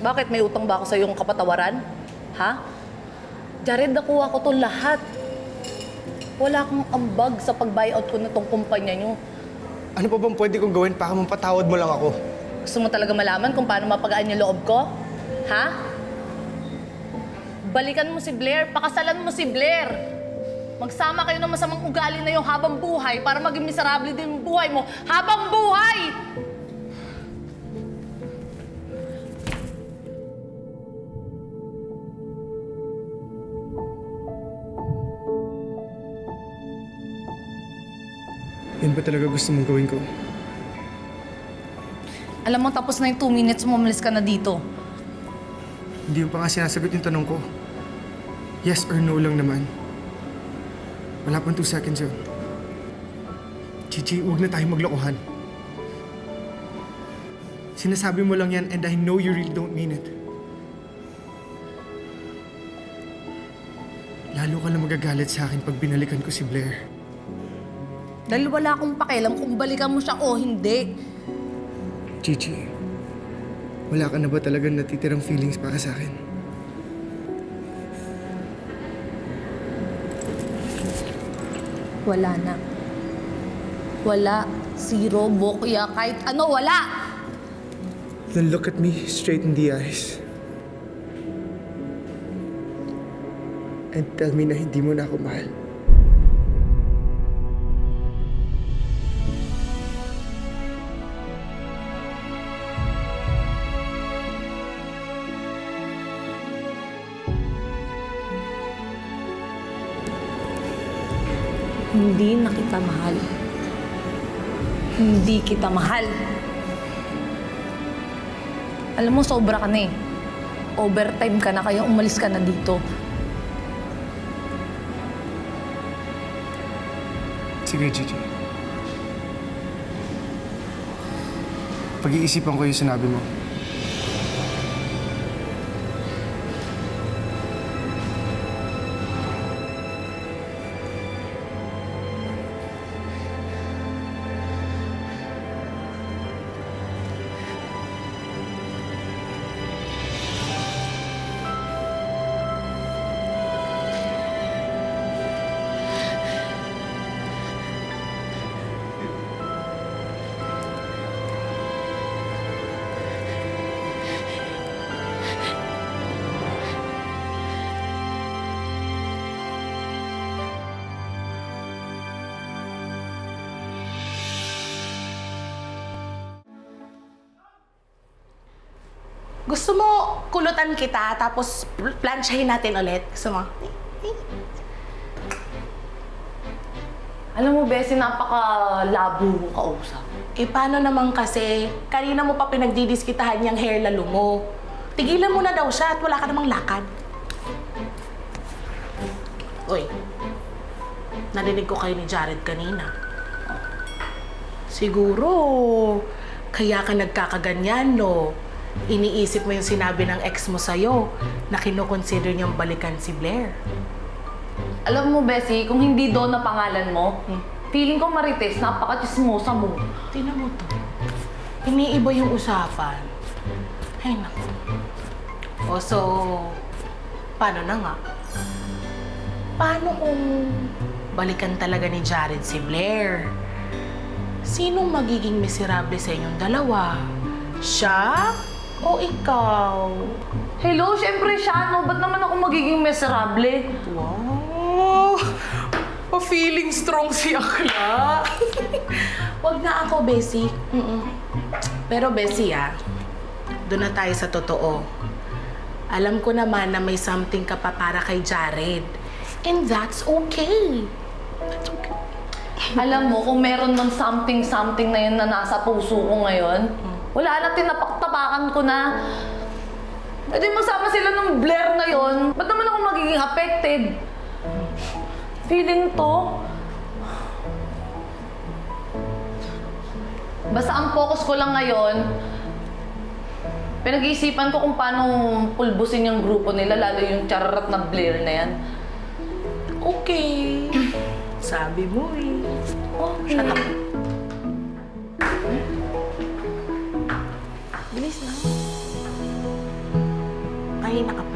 Bakit? May utang ba ako sa iyong kapatawaran? Ha? Jared, nakuha ko to lahat. Wala akong ambag sa pag-buyout ko na tong kumpanya nyo. Ano pa bang pwede kong gawin para mapatawad mo lang ako? Gusto mo talaga malaman kung paano mapagaan yung loob ko? Ha? Balikan mo si Blair, pakasalan mo si Blair. Magsama kayo ng masamang ugali na yung habang buhay para maging miserable din yung buhay mo habang buhay! Yan ba talaga gusto mong gawin ko? Alam mo, tapos na yung two minutes mo, umalis ka na dito. Hindi mo pa nga sinasagot yung tanong ko. Yes or no lang naman. Wala pang two seconds yun. Chichi, huwag na tayo maglokohan. Sinasabi mo lang yan and I know you really don't mean it. Lalo ka lang magagalit sa akin pag binalikan ko si Blair. Dahil wala akong pakialam kung balikan mo siya o hindi. Chichi, wala ka na ba talagang natitirang feelings para sa akin? Wala na. Wala. Zero, bokya, kahit ano, wala! Then look at me straight in the eyes. And tell me na hindi mo na ako mahal. Hindi na kita mahal. Hindi kita mahal. Alam mo, sobra ka na eh. Overtime ka na, kaya umalis ka na dito. Sige, Gigi. Pag-iisipan ko yung sinabi mo. Gusto mo kulutan kita tapos pl- plansyahin natin ulit? Gusto mo? Alam mo, Bessie, napaka-labo mo kausap. Eh, paano naman kasi? Kanina mo pa pinagdidiskitahan yung hair lalo mo. Tigilan mo na daw siya at wala ka namang lakad. Uy, narinig ko kayo ni Jared kanina. Siguro, kaya ka nagkakaganyan, no? Iniisip mo yung sinabi ng ex mo sa'yo na kinoconsider niyang balikan si Blair. Alam mo, Bessie, kung hindi doon na pangalan mo, feeling ko marites, napaka-chismosa mo. Tingnan mo to. Iniiba yung usapan. Ay, naku. O, so, paano na nga? Paano kung balikan talaga ni Jared si Blair? Sinong magiging miserable sa inyong dalawa? Siya o ikaw? Hello, syempre siya, no? Ba't naman ako magiging miserable? Wow! Pa-feeling strong si Akla. Wag na ako, Bessie. Mm-mm. Pero, Bessie, ah, doon na tayo sa totoo. Alam ko naman na may something ka pa para kay Jared. And that's okay. That's okay. Alam mo, kung meron man something-something na yun na nasa puso ko ngayon, wala na, tinapaktapakan ko na. E di masama sila ng Blair na yon. Ba't naman ako magiging affected? Feeling to. Basta ang focus ko lang ngayon, pinag-iisipan ko kung paano pulbusin yung grupo nila, lalo yung chararat na Blair na yan. Okay. Sabi mo eh. Okay. Shut up. Mahina ka pa.